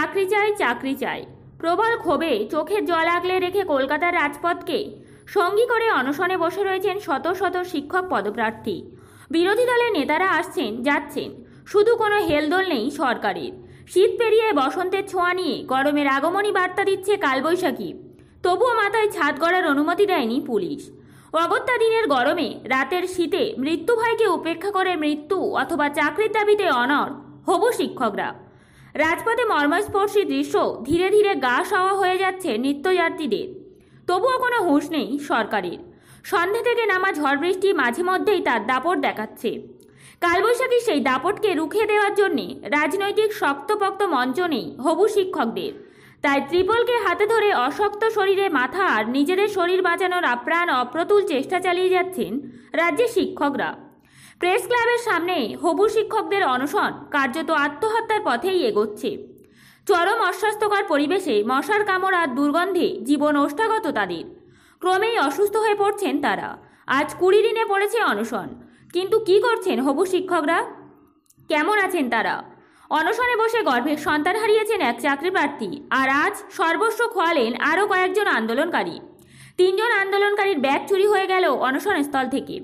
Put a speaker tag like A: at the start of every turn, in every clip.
A: চাকরি চাই চাকরি চাই। প্রবল ক্ষোভে চোখের জল আগলে রেখে কলকাতার রাজপথকে সঙ্গী করে অনশনে বসে রয়েছেন শত শত শিক্ষক পদপ্রার্থী। বিরোধী দলের নেতারা আসছেন, যাচ্ছেন। শুধু কোনো হেলদোল নেই সরকারের। শীত পেরিয়ে বসন্তের ছোঁয়া নিয়ে গরমের আগমনী বার্তা দিচ্ছে কালবৈশাখী। তবুও মাথায় ছাদ গড়ার অনুমতি দেয়নি পুলিশ। অগত্যা দিনের গরমে রাতের শীতে মৃত্যু ভয়কে উপেক্ষা করে মৃত্যু অথবা চাকরির দাবিতে অনর হবু শিক্ষকরা। রাজপথে মর্মস্পর্শী দৃশ্য ধীরে ধীরে গা সওয়া হয়ে যাচ্ছে নিত্যযাত্রীদের। তবুও কোনো হুঁশ নেই সরকারের। সন্ধে থেকে নামা ঝড় বৃষ্টি মাঝে মধ্যেই তার দাপট দেখাচ্ছে। কালবৈশাখী সেই দাপটকে রুখে দেওয়ার জন্যে রাজনৈতিক শক্তপক্ত মঞ্চ নেই হবু শিক্ষকদের। তাই ত্রিপলকে হাতে ধরে অশক্ত শরীরে মাথা আর নিজেদের শরীর বাঁচানোর আপ্রাণ অপ্রতুল চেষ্টা চালিয়ে যাচ্ছেন রাজ্যের শিক্ষকরা। প্রেস ক্লাবের সামনে হবু শিক্ষকদের অনশন, কার্যত আত্মহত্যার পথেই এগোচ্ছে। চরম অস্বাস্থ্যকর পরিবেশে মশার কামড় আর দুর্গন্ধে জীবন ওষ্ঠাগত তাদের। ক্রমেই অসুস্থ হয়ে পড়ছেন তারা। আজ কুড়ি দিনে পড়েছে অনশন। কিন্তু কি করছেন হবু শিক্ষকরা? কেমন আছেন তারা? অনশনে বসে গর্ভের সন্তান হারিয়েছেন এক চাকরি প্রার্থী আর আজ সর্বস্ব খোয়ালেন আরও কয়েকজন আন্দোলনকারী। তিনজন আন্দোলনকারীর ব্যাগ চুরি হয়ে গেল অনশন স্থল থেকে।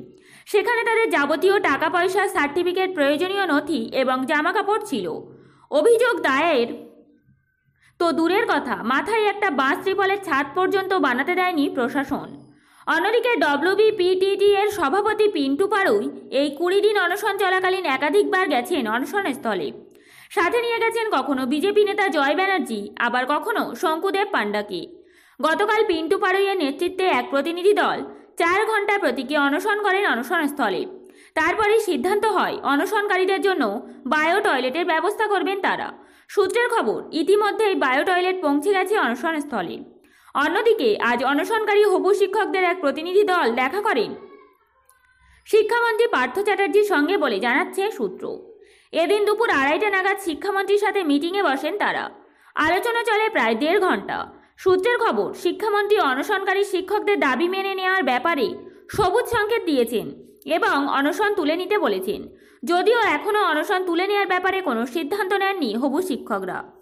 A: সেখানে তাদের যাবতীয় টাকা পয়সা সার্টিফিকেট, প্রয়োজনীয় নথি এবং জামাকাপড় ছিল। অভিযোগ দায়ের? তো দূরের কথা, মাথায় একটা বাঁশ ত্রিপলের ছাদ পর্যন্ত বানাতে দেয়নি প্রশাসন। অন্যদিকে ডব্লিউবিপিটিটি এর সভাপতি পিন্টু পাড়ুই এই কুড়ি দিন অনশন চলাকালীন একাধিকবার গেছেন অনশন স্থলে। সাথে নিয়ে গেছেন কখনো বিজেপি নেতা জয় ব্যানার্জি, আবার কখনো শঙ্কুদেব পাণ্ডাকে। গতকাল পিন্টু পাড়ুইয়ের নেতৃত্বে এক প্রতিনিধি দল চার ঘণ্টা প্রতীকী অনশন করেন অনশন স্থলে তারপরেই সিদ্ধান্ত হয়, অনশনকারীদের জন্য বায়ো টয়লেটের ব্যবস্থা করবেন তারা। সূত্রের খবর, ইতিমধ্যেই বায়ো টয়লেট পৌঁছে গেছে অনশনস্থলে। অন্যদিকে, আজ অনশনকারী হবু শিক্ষকদের এক প্রতিনিধি দল দেখা করেন। শিক্ষামন্ত্রী পার্থ চ্যাটার্জির সঙ্গে বলে জানাচ্ছে সূত্র। এদিন দুপুর আড়াইটা নাগাদ শিক্ষামন্ত্রীর সাথে মিটিংয়ে বসেন তারা। আলোচনা চলে প্রায় দেড় ঘণ্টা সূত্রের খবর, শিক্ষামন্ত্রী অনশনকারী শিক্ষকদের দাবি মেনে নেওয়ার ব্যাপারে সবুজ সংকেত দিয়েছেন এবং অনশন তুলে নিতে বলেছেন। যদিও এখনও অনশন তুলে নেওয়ার ব্যাপারে কোনো সিদ্ধান্ত নেননি হবু শিক্ষকরা।